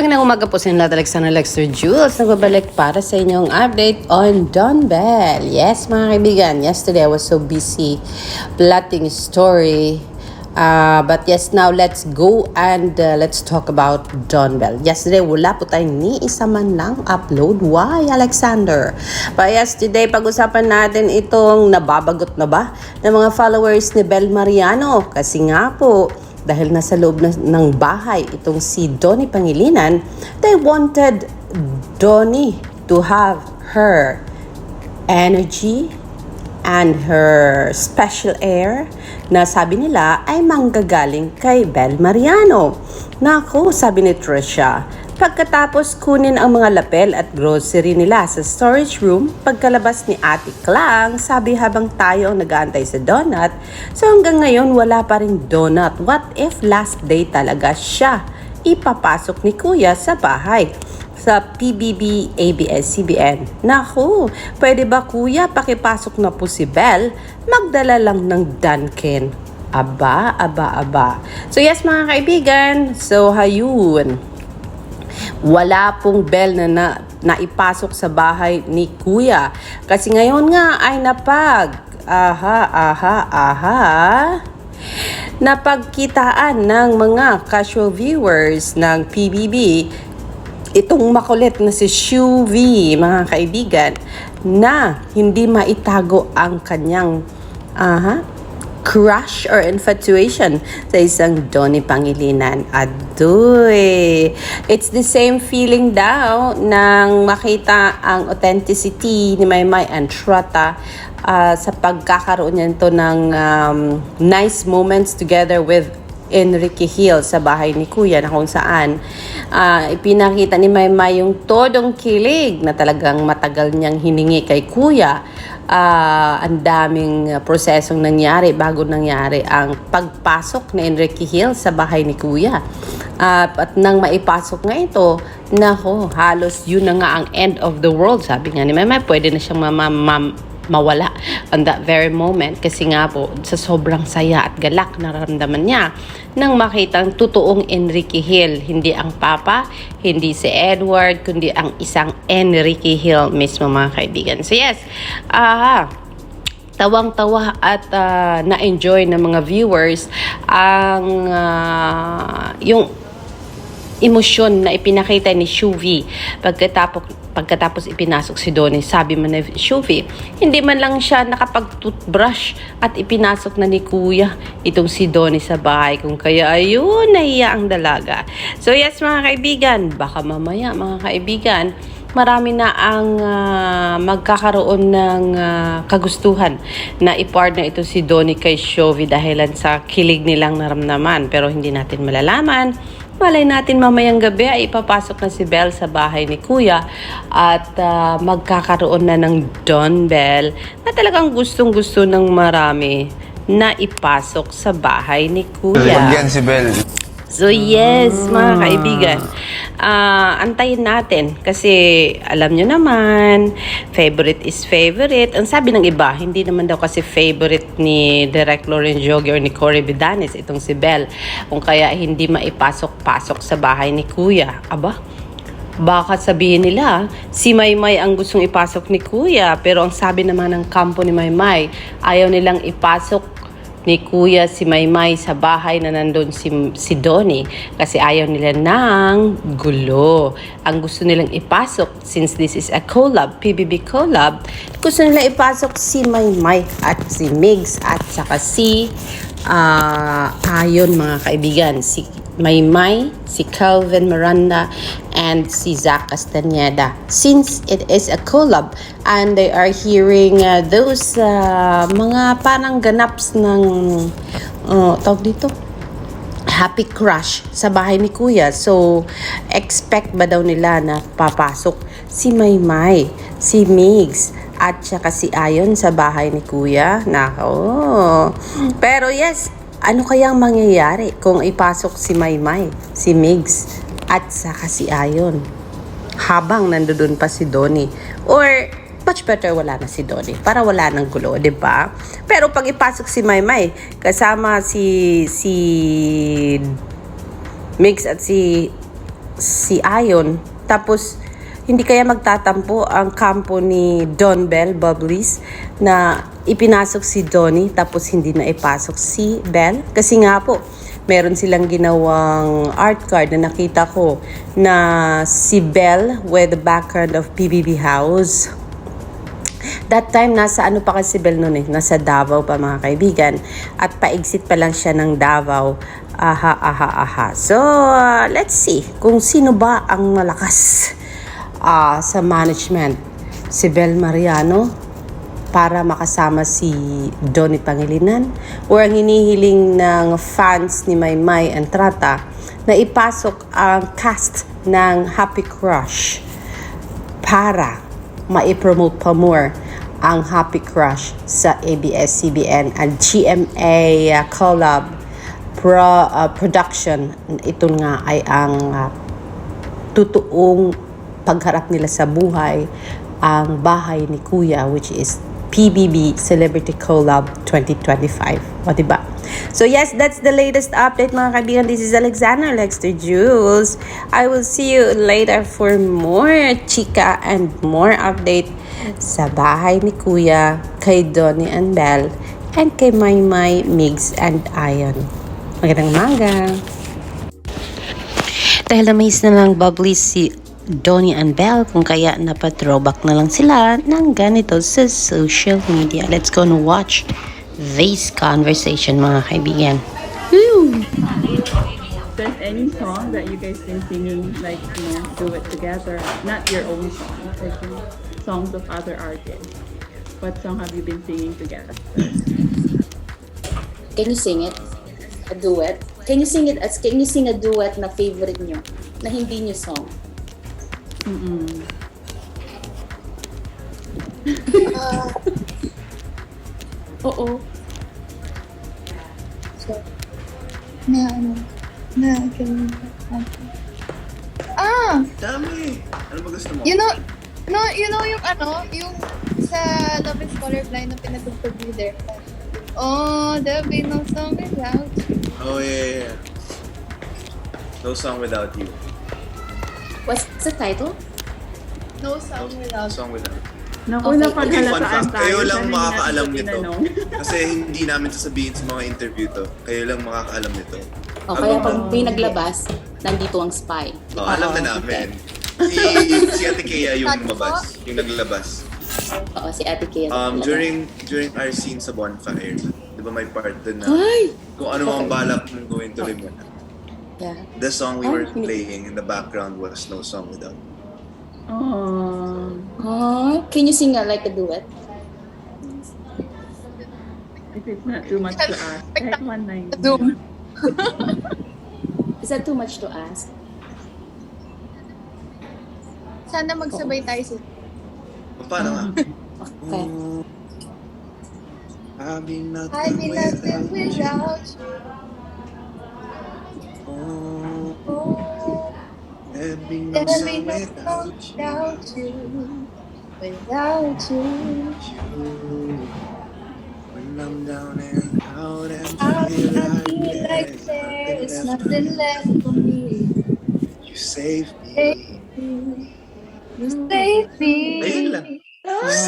Magandang umaga po sa inyo lahat, Alexander Lexter Jules. Nagbabalik para sa inyong update on Don Bell. Yes, mga kaibigan, yesterday I was so busy plotting story. Uh, but yes, now let's go and uh, let's talk about Don Bell. Yesterday, wala po tayong ni isa man lang upload. Why, Alexander? But yesterday, pag-usapan natin itong nababagot na ba ng mga followers ni Bel Mariano. Kasi nga po, dahil nasa loob na, ng bahay itong si Donnie Pangilinan, they wanted Donnie to have her energy and her special air na sabi nila ay manggagaling kay Bel Mariano. Naku, sabi ni Trisha, Pagkatapos kunin ang mga lapel at grocery nila sa storage room, pagkalabas ni Ate Klang, sabi habang tayo ang nag-aantay sa donut, so hanggang ngayon wala pa rin donut. What if last day talaga siya ipapasok ni Kuya sa bahay? sa PBB ABS-CBN. Naku, pwede ba kuya pakipasok na po si Bell? Magdala lang ng Dunkin. Aba, aba, aba. So yes mga kaibigan, so hayun wala pong bell na, na naipasok sa bahay ni Kuya. Kasi ngayon nga ay napag, aha, aha, aha, napagkitaan ng mga casual viewers ng PBB itong makulit na si Shu V, mga kaibigan, na hindi maitago ang kanyang aha, crush or infatuation sa isang Donnie Pangilinan. Adoy! It's the same feeling daw nang makita ang authenticity ni Maymay and Trota uh, sa pagkakaroon nito ng um, nice moments together with Enrique Hill sa bahay ni Kuya na kung saan uh, ipinakita ni Maymay yung todong kilig na talagang matagal niyang hiningi kay Kuya uh, ang daming uh, prosesong nangyari bago nangyari ang pagpasok ni Enrique Hill sa bahay ni Kuya. Uh, at nang maipasok nga ito, nako, halos yun na nga ang end of the world. Sabi nga ni Mama, pwede na siyang mama, mam, mawala on that very moment kasi nga po sa sobrang saya at galak na naramdaman niya nang makita ang totoong Enrique Hill. Hindi ang papa, hindi si Edward kundi ang isang Enrique Hill mismo mga kaibigan. So yes ah tawang-tawa at uh, na-enjoy ng mga viewers ang uh, yung emosyon na ipinakita ni Shuvi pagkatapos pagkatapos ipinasok si Donnie, sabi man ni Shuvi, hindi man lang siya nakapag-toothbrush at ipinasok na ni Kuya itong si Donnie sa bahay. Kung kaya ayun, nahiya ang dalaga. So yes mga kaibigan, baka mamaya mga kaibigan, marami na ang uh, magkakaroon ng uh, kagustuhan na i-partner ito si Donnie kay Shuvi dahilan sa kilig nilang naramdaman. Pero hindi natin malalaman Malay natin mamayang gabi ay ipapasok na si Belle sa bahay ni Kuya at uh, magkakaroon na ng Don Bell na talagang gustong gusto ng marami na ipasok sa bahay ni Kuya. Yan si Bel. So yes, mga kaibigan, uh, antayin natin kasi alam nyo naman, favorite is favorite. Ang sabi ng iba, hindi naman daw kasi favorite ni Direct Lauren Jogi or ni Cory Bidanis itong si Belle. Kung kaya hindi maipasok-pasok sa bahay ni Kuya. Aba, baka sabihin nila, si Maymay ang gustong ipasok ni Kuya. Pero ang sabi naman ng kampo ni Maymay, ayaw nilang ipasok ni Kuya si Maymay sa bahay na nandun si, si Donnie kasi ayaw nila ng gulo. Ang gusto nilang ipasok since this is a collab, PBB collab, gusto nila ipasok si Maymay at si Migs at saka si uh, Ayon mga kaibigan, si Maymay, si Calvin Miranda, and si Zach Castaneda. Since it is a collab and they are hearing uh, those uh, mga parang ganaps ng uh, tawag dito, happy crush sa bahay ni Kuya. So, expect ba daw nila na papasok si Maymay, si Migs, at saka si Ayon sa bahay ni Kuya? Nako. Pero yes, ano kayang mangyayari kung ipasok si Maymay, si Migs, at saka si Ayon? Habang nandoon pa si Donnie. Or, much better wala na si Donnie para wala nang gulo, 'di ba? Pero pag ipasok si Maymay kasama si si Migs at si si Ayon. Tapos, hindi kaya magtatampo ang kampo ni Don Bell, Bubblies, na ipinasok si Donnie tapos hindi na ipasok si Bell? Kasi nga po, meron silang ginawang art card na nakita ko na si Bell with the background of PBB House. That time, nasa ano pa kasi Bel noon eh, nasa Davao pa mga kaibigan. At pa-exit pa lang siya ng Davao. Aha, aha, aha. So, uh, let's see kung sino ba ang malakas ah, sa management. Si Bel Mariano para makasama si Donnie Pangilinan or ang hinihiling ng fans ni Maymay Entrata na ipasok ang cast ng Happy Crush para ma-promote pa more ang Happy Crush sa ABS-CBN at GMA uh, collab pro, uh, production. Ito nga ay ang uh, totoong pagharap nila sa buhay ang bahay ni Kuya which is PBB Celebrity Collab 2025. O, diba? So, yes, that's the latest update, mga kaibigan. This is Alexander Lexter Jules. I will see you later for more chika and more update sa bahay ni Kuya, kay Donnie and Belle, and kay Maymay, Migs, and Ayon. Magandang umaga! Dahil na-miss na lang bubbly si Donnie and Belle kung kaya napatrowback na lang sila ng ganito sa social media. Let's go and watch this conversation mga kaibigan. Woo! there's any song that you guys been singing, like, you know, do it together, not your own song, like songs of other artists. What song have you been singing together? Can you sing it? A duet? Can you sing it as can you sing a duet na favorite nyo? Na hindi nyo song? Mm-mm. Oo. So, na ano, na Ah! Dami! Ano ba gusto mo? You know, no, you know yung ano, yung sa Love is Colorblind na pinatugtog ni there. Oh, there'll be no song without you. Oh, yeah, yeah, yeah. No song without you. What's the title? No song without song without. Naku, Okay. Okay, fun napaghalataan fact. tayo. Kayo lang makakaalam nito. tinanong. Kasi hindi namin sasabihin sa mga interview to. Kayo lang makakaalam nito. O kaya pag may naglabas, nandito ang spy. Oh, alam na namin. okay. Si, si Ate Kea yung po? Yung naglabas. Oo, si Ate Kea. Um, during during our scene sa bonfire, di ba may part dun na Ay! kung ano ang balak mong gawin tuloy mo na. Yeah. The song we Ay, were hindi- playing in the background was No Song Without You. Oh. Oh, can you sing uh, like a duet? If it's not too much to ask. Kahit one line. Zoom. Is that too much to ask? Sana magsabay tayo sa Paano nga? Okay. I'll be nothing, I be nothing without without you. Oh, Oh, there'd be no there'll be no without you. without you. Without you. you. When I'm down and out and How feel I like feel like there's there is nothing left for me? You save Hey, me. you save me. Ayun lang.